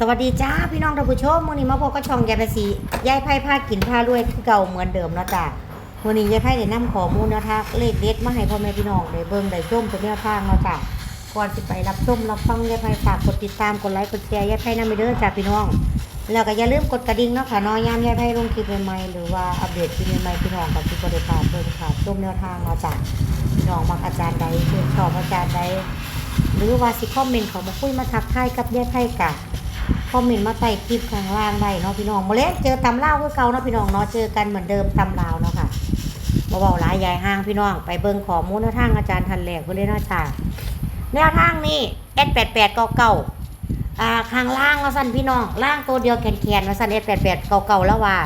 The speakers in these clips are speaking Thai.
สวัสดีจ้าพี่น้องท่านผู้ชมมื้อนี้มาพบกับช่องยายภาษียายไพ่ผ้ากินผ้ารวยคือเก่าเหมือนเดิมเนาะจ้ามื้อนี้ยายไพ่ได้นำข้อมูลแนวทางเลขเด็ดมาให้พ่อแม่พี่น้องได้เบิ่งได้ชมเป็นแนวทางเนาะจ้าก่อนสิไปรับชมรับฟังยายไพ่ฝากกดติดตามกดไลค์กดแชร์ยายไพ่นำไปเด้อจ้าพี่น้อง แล้วก็อย่าลืมกดกระดิ่งเนาะค่ะน้อยยามยายไพ่ลงคลิปใหม่ๆหรือว่าอัปเดตคลิปใหม่ๆพี่น้องกับที่บ่ได้พลาดเบิ่งค่ะชมแนวทางเนาะจ้าพี่น้องมักอาจารย์ใดชื่นชอบอาจารย์ใดหรือว่าสิคอมเมนต์เขามาคุยมาทักทายกับยายไพ่กะ คอมเมนต์มาใต้คลิปข้างล่างได้เนาะพี่น้องมาเล่นเจอตำลาวคือเก่าเนาะพี่น้องเนาะเจอกันเหมือนเดิมตำลาวเนาะค่ะมาบอกหลายยายห้างพี่น้อง ไปเบิ่งขอมูลแนวทางอาจารย์ทันแหลกไปเลยเนาะจ้าแนวทางนี่เอสแปดแปดเก้าเก้าอ่าข้างล่างว่าสั่นพี่น้องล่างตัวเดียวแขนๆว่าสั่นเอสแปดแปดเก้าเก้าแล้วว่า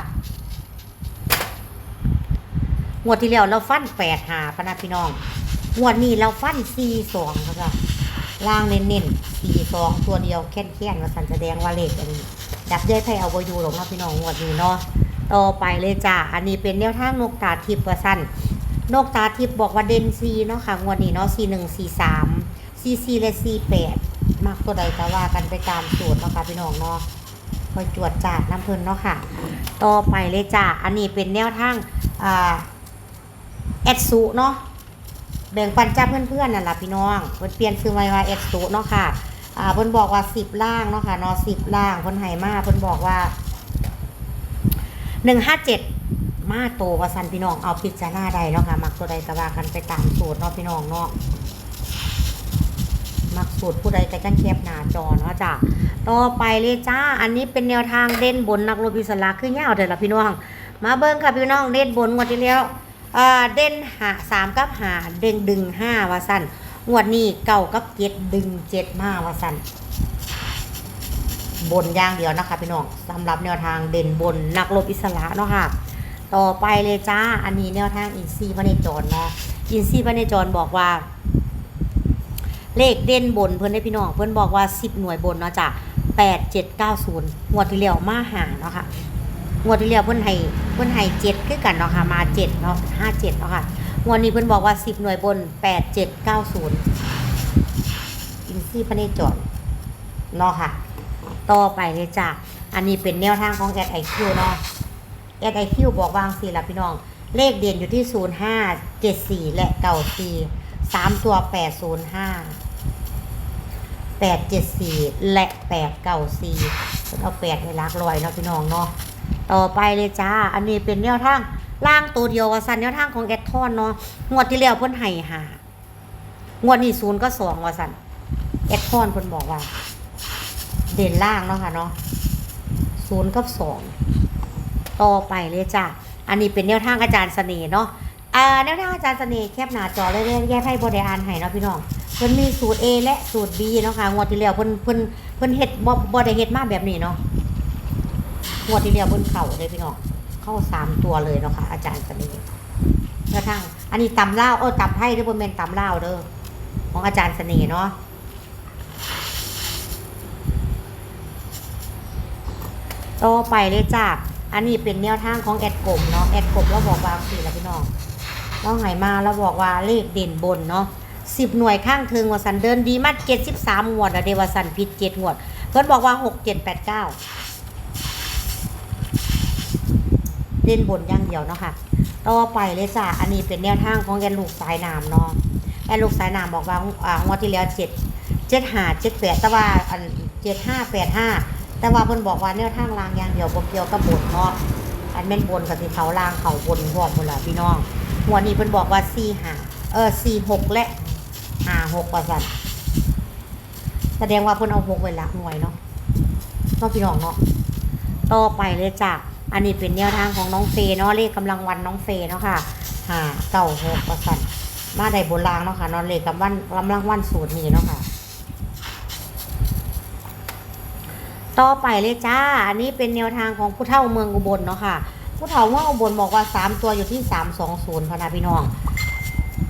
งวดที่แล้วเราฟันแปดหาปะนะพี่น้องงวดนี้เราฟันสี่สองค่ะ ล่างเน้นๆสี่สองตัวเดียวแค่นๆว่าสันแสดงว่าเลขอันนี้ดับเย้ยไพ่เอาไว้อยู่หรอกเนาะพี่น้องงวดนี้เนาะต่อไปเลยจ้าอันนี้เป็นแนวทางนกตาทิพย์ว่าสั่นนกตาทิพย์บอกว่าเด่นซีเนาะค่ะงวดนี้เนาะสีหนึ่งสีสามสีสี่และสีแปดมากตัวใดก็ว่ากันไปตามสูตรเนาะค่ะพี่น้องเนาะคอยจวดจาดน้ำเพลินเนาะค่ะ ต่อไปเลยจ้าอันนี้เป็นแนวทางอ่าแอดซูเนาะ แบ่งปันจ้าเพื่อนๆนั่นแหละพี่น้องเพิ่นเปลี่ยนชื่อไว้ว่าเอ็ดสุเนาะค่ะอ่าเพิ่นบอกว่าสิบล่างเนาะค่ะเนาะสิบล่างเพิ่นให้มาเพิ่นบอกว่าหนึ่งห้าเจ็ดมาโตว่าสันพี่น้องเอาพิจารณาใดเนาะค่ะมักตัวใดก็ว่ากันไปตามสูตรเนาะพี่น้องเนาะมักสูตรผู้ใดก็จังแคบหน้าจอเนาะจ้ะต่อไปเลยจ้า อันนี้เป็นแนวทางเด่นบนนักรบพิศลาคือยาเด้อละพี่น้อง มาเบิ่งค่ะพี่น้องเด่นบนงวดที่แล้ว เด่นหาสามกับหาเด่งดึงห้าว่าสันงวดนี้เก้ากับเจ็ดดึงเจ็ดมาว่าสันบนอย่างเดียวนะคะพี่น้องสำหรับแนวทางเด่นบนนักรบอิสระเนาะค่ะ ต่อไปเลยจ้า อันนี้แนวทางอินซีพระเนจรเนาะอินซีพระเนจรบอกว่า เลขเด่นบนเพื่อนได้พี่น้องเพื่อนบอกว่าสิบหน่วยบนเนาะจ้ะแปดเจ็ดเก้าศูนย์งวดที่แล้วมาหาเนาะค่ะ งวดที่แล้วเพิ่นให้เพิ่นให้เจ็ดคือกันเนาะค่ะมาเจ็ดเนาะห้าเจ็ดเนาะค่ะงวดนี้เพิ่นบอกว่าสิบหน่วยบนแปดเจ็ดเก้าศูนย์อินซี่พระเนจรเนาะค่ะ ต่อไปเลยจ้ะอันนี้เป็นแนวทางของแอดไอคิวเนาะแอดไอคิวบอกวางสี่ละพี่น้อง เลขเด่นอยู่ที่ศูนย์ห้าเจ็ดสี่และเก้าสี่สามตัวแปดศูนย์ห้าแปดเจ็ดสี่และแปดเก้าสี่เอาแปดในลักลอยเนาะพี่น้องเนาะ ต่อไปเลยจ้า อันนี้เป็นแนวทางล่างตัวเดียวว่าสันแนวทางของแอดทอนเนาะงวดที่แล้วเพิ่นให้หางวดนี้ศูนย์ก็สองว่าสันแอดทอนเพิ่นบอกว่า เด่นล่างเนาะค่ะเนาะศูนย์กับสองต่อไปเลยจ้าอันนี้เป็นแนวทางอาจารย์เสน่ห์เนาะอ่าแนวทางอาจารย์เสน่ห์แคบหน้าจอเรื่อยๆแยกให้บริอานให้เนาะพี่น้องเพิ่นมีสูตร A และสูตร B เนาะค่ะงวดที่แล้วเพิ่นเพิ่นเพิ่นเฮ็ดบ่บ่ได้เฮ็ดมาแบบนี้เนาะ งวดที่เรียวบนเข่าเลยพี่น้องเข้าสามตัวเลยเนาะค่ะอาจารย์จะมีกระทั่ง อันนี้ตำเล่าวเออตำไทยเด้อบนเมนตำเล่าเด้อของอาจารย์เสน่ห์เนาะต่อไปเลยจ้าอันนี้เป็นแนวทางของแอดกลมเนาะแอดกลมเราบอกว่าสี่แล้วพี่น้องเราหายมาเราบอกว่าเลขเด่นบนเนาะสิบหน่วยข้างเทิงวาสันเดินดีมากเจ็ดสิบสามงวดอะเดวาสันผิดเจ็ดงวด เพื่อนบอกว่าหกเจ็ดแปดเก้า เล่นบนอย่างเดียวเนาะค่ะต่อไปเลยจ้ะอันนี้เป็นแนวทางของแอนลูกสายน้ำเนาะแอนลูกสายน้ำบอกว่าอ่างวดที่แล้วเจ็ดเจ็ดห้าเจ็ดแปดแต่ว่าอันเจ็ดห้าแปดห้าแต่ว่าเพิ่นบอกว่าแนวทางรางอย่างเดียวบ่เกี่ยวกับบนเนาะอันแม่นบนกับที่เขารางเขาบนพวกหมดละพี่น้องงวนี้เพิ่นบอกว่าสี่ห้าเออสี่หกและห้าหกว่าสั่นแสดงว่าเพิ่นเอาหกไว้หลักหน่วยเนาะเนาะพี่น้องเนาะต่อไปเลยจ้ะ อันนี้เป็นแนวทางของน้องเฟย์เนาะเลขกำลังวันน้องเฟย์เนาะค่ะหาเก้าหกประสันมาได้บนรางเนาะค่ะนอนเลขกำวันกำลังวันสูตรนี้เนาะค่ะ ต่อไปเลยจ้า อันนี้เป็นแนวทางของผู้เฒ่าเมืองอุบลเนาะค่ะ ผู้เฒ่าเมืองอุบลบอกว่าสามตัวอยู่ที่สามสองศูนย์พนาพี่น้อง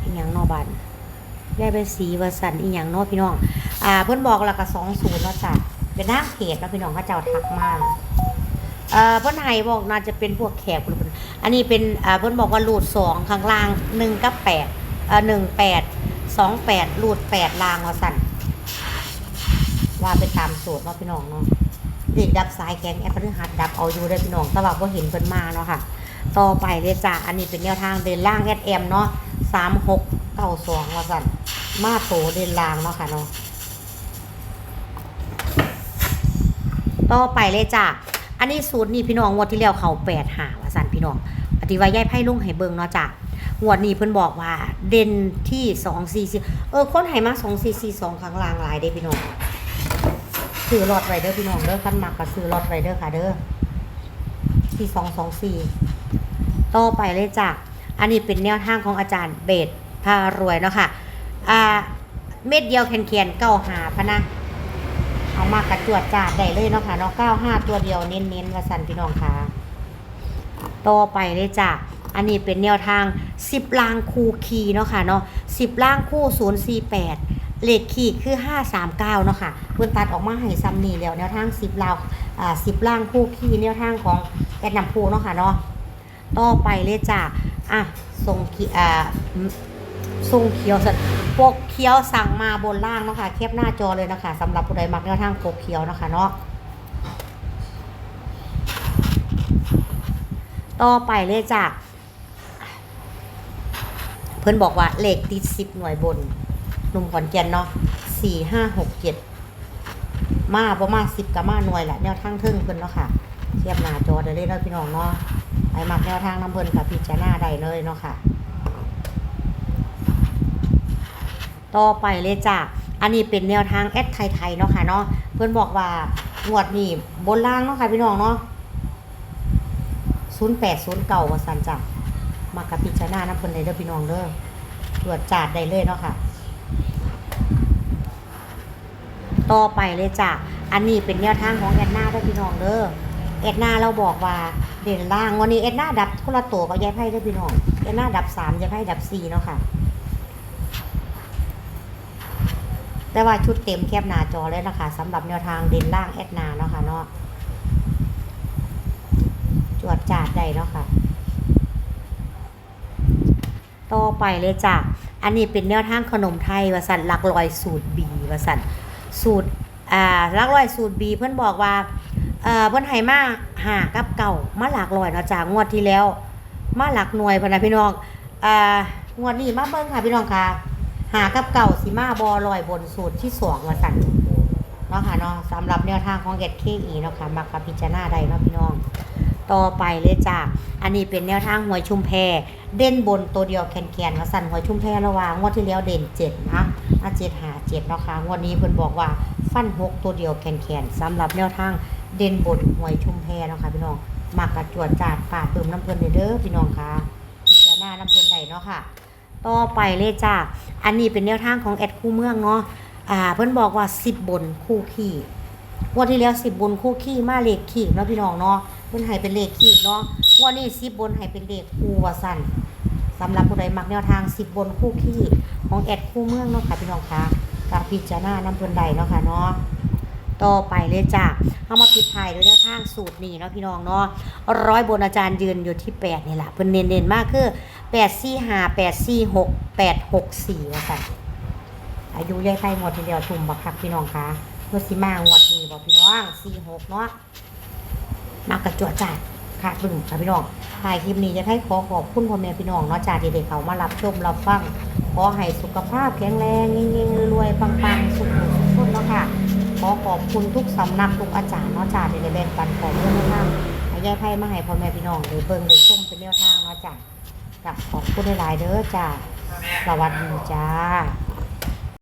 อีหยังนอบันได้ไปสีวสันอีหยังนอพี่น้อง อ่า เพิ่อนบอกแล้วก็สองศูนย์ว่าจ้ะเป็นหน้าเพจแล้วพี่น้องเขาเจ้าทักมาก เอ่อเพิ่นไห้บอกน่าจะเป็นพวกแขกหรือเพิ่นอันนี้เป็นอ่าเพิ่นบอกว่ารูดสองข้างล่างหนึ่งกับแปดเอ่อหนึ่งแปดสองแปดรูดแปดล่างว่าสั่นว่าไปตามสูตรเนาะพี่น้องเนาะเด็กดับสายแข็งแอปพฤหัสดับเอาอยู่ได้พี่น้องแต่ว่าก็เห็นเพิ่นมาเนาะค่ะ ต่อไปเลยจ้ะอันนี้เป็นแนวทางเดินล่างแอดแอมเนาะสามหกเก้าสองว่าสั่นมาโตเดินล่างเนาะค่ะเนาะต่อไปเลยจ้ะ อันนี้สูตรนี่พี่น้องงวดที่แล้วเขาแปดหาว่าสันพี่น้องปฏิวัยย่ายไพ่ลุงให้เบิงเนาะจ้ะงวดนี้เพิ่นบอกว่า เด่นที่สองสี่สี่เออคนให้มาสองสี่สี่สองข้างล่างหลายเด้พี่น้องซื้อลอตไรเดอร์พี่น้องเด้อขั้นมากก็ซื้อลอตไรเดอร์ค่ะเด้อที่สองสองสี่ต่อไปเลยจ้ะอันนี้เป็นแนวทางของอาจารย์เบสพารวยเนาะค่ะอ่าเม็ดเดียวแคนเคียนเก้าหาพะนะ เอามากระจวดจาดได้เลยเนาะค่ะเนาะเก้าห้าตัวเดียวเน้นๆวาสันพี่น้องค่ะต่อไปเลยจ้ะอันนี้เป็นแนวทางสิบลางคู่คีเนาะค่ะเนาะสิบล่างคู่ศูนย์สี่แปดเลขขีดคือห้าสามเก้าเนาะค่ะเพิ่นตัดออกมาให้ซ้ำนี่แล้วแนวทางสิบลาวอ่าสิบล่างคู่คีแนวทางของแอดนำพูเนาะค่ะเนาะต่อไปเลยจ้ะอะทรงเขีอ่า ทรงเขียวสัตว์ปกเขียวสั่งมาบนล่างเนาะคะแคปหน้าจอเลยนะคะสำหรับผู้ใดมักแนวทางปกเขียวนะคะเนาะต่อไปเลยจ้ะเพื่อนบอกว่าเลขติดสิบหน่วยบนหนุ่มขอนแก่นเนาะสี่ห้าหกเจ็ดมาประมาณสิบกับมาหน่วยแหละแนวทางเทิงเพิ่อนเนาะค่ะเทียบหน้าจอได้เลยเนาะพี่น้องเนาะไปมักแนวทางน้ำเพิ่นกับพิจารณาได้เลยเนาะค่ะ ต่อไปเลยจ้ะอันนี้เป็นแนวทางแอดไทยๆเนาะค่ะเนาะเพิ่อนบอกว่างวดนี้บนล่างเนาะค่ะพี่น้องเนาะ08 09ว่าซั่นจ้ะมากับพิจารณาน้ำเพิ่นเลยเด้อพี่น้องเด้อตรวจจาดได้เลยเนาะค่ะ ต่อไปเลยจ้ะอันนี้เป็นแนวทางของแอดนาเด้อพี่น้องเด้อเอ็ดนาเราบอกว่าเด่นล่างวันนี้เอ็ดนาดับคนละตัวก็ยายไพ่ด้วยพี่น้องเอ็ดนาดับสามยายไพ่ดับสี่เนาะค่ะ แต่ว่าชุดเต็มแคบหน้าจอเลยนะคะสำหรับแนวทางเด่นล่างเอ็ดนาเนาะค่ะเนาะจวดจาดได้เนาะค่ะต่อไปเลยจ้ะอันนี้เป็นแนวทางขนมไทยวสันหลักลอยสูตรบีวสันสูตรอ่าหลักลอยสูตรบีเพื่อนบอกว่าเอ่อเพิ่อนให้มาหากับเก่ามาหลักรอยเนาะจางวดที่แล้ว มาหลักหน่วยพนะพี่น้องอ่างวดนี้มาเบิ่งค่ะพี่น้องค่ะ หากับเก่าสิมาบอลอยบนสูตรที่สองว่าสั่นเนาะค่ะเนาะสำหรับแนวทางของเกตเคอีเนาะค่ะมักกับพิจารณาได้เนาะพี่น้อง ต่อไปเลยจ้าอันนี้เป็นแนวทางหวยชุมแพ เด่นบนตัวเดียวแคนๆว่าสั่นหวยชุมแพระหว่างงวดที่แล้วเด่นเจ็ดนะอะเจ็ดหาเจ็ดเนาะค่ะงวดนี้เพิ่นบอกว่าฟันหกตัวเดียวแคนๆสำหรับแนวทางเด่นบนหวยชุมแพเนาะค่ะพี่น้องมักระจวดจาดฝาดเติมน้ำเพลินเด้อพี่น้องค่ะพิจารณาน้ำเพลินใดเนาะค่ะ ต่อไปเลยจ้าอันนี้เป็นแนวทางของแอดคู่เมืองเนาะอ่าเพิ่นบอกว่าสิบบนคู่ขี่วันที่แล้วสิบบนคู่ขี่มาเลขขี่เนาะพี่น้องเนาะเพิ่นให้เป็นเลขขี่เนาะวันนี้สิบบนให้เป็นเลขคู่ว่าสั่นสำหรับผู้ใดมักแนวทางสิบบนคู่ขี่ของแอดคู่เมืองเนาะค่ะพี่น้องคะกับพิจารณาน้ำเพลินใดเนาะค่ะเนาะ ต่อไปเลยจ้ะเอามาปิดท้ายด้วยแนวทางสูตรนี้เนาะพี่น้องเนาะร้อยบนอาจารย์ยืนอยู่ที่แปดนี่แหละเพิ่นเน้นๆมากคือแปดสี่ห้าแปดสี่หกแปดหกสี่ว่าสั่นอายุยายไทยหมดทีเดียวทุ่มบักคักพี่น้องคะเมื่อสิมางวดนี้บอกพี่น้องสี่หกเนาะมากระจวดจัดค่ะบึ้งค่ะพี่น้องถ่ายคลิปนี้จะให้ขอขอบคุณพ่อแม่พี่น้องเนาะจ้าที่ได้เขามารับชมรับฟัง ขอให้สุขภาพแข็งแรงเงี้ยๆรวยๆปังๆ สุขๆสุข เนาะค่ะขอขอบคุณทุกสำนักทุกอาจารย์เนาะจ่าที่ได้แบ่งปันขอมูลแนวทางให้ยายไพ่มาให้พ่อแม่พี่น้องหรือเบิ่งได้ชมเป็นแนวทางเนาะจ่ากับขอบคุณหลายๆเด้อจ้าสวัสดีจ้า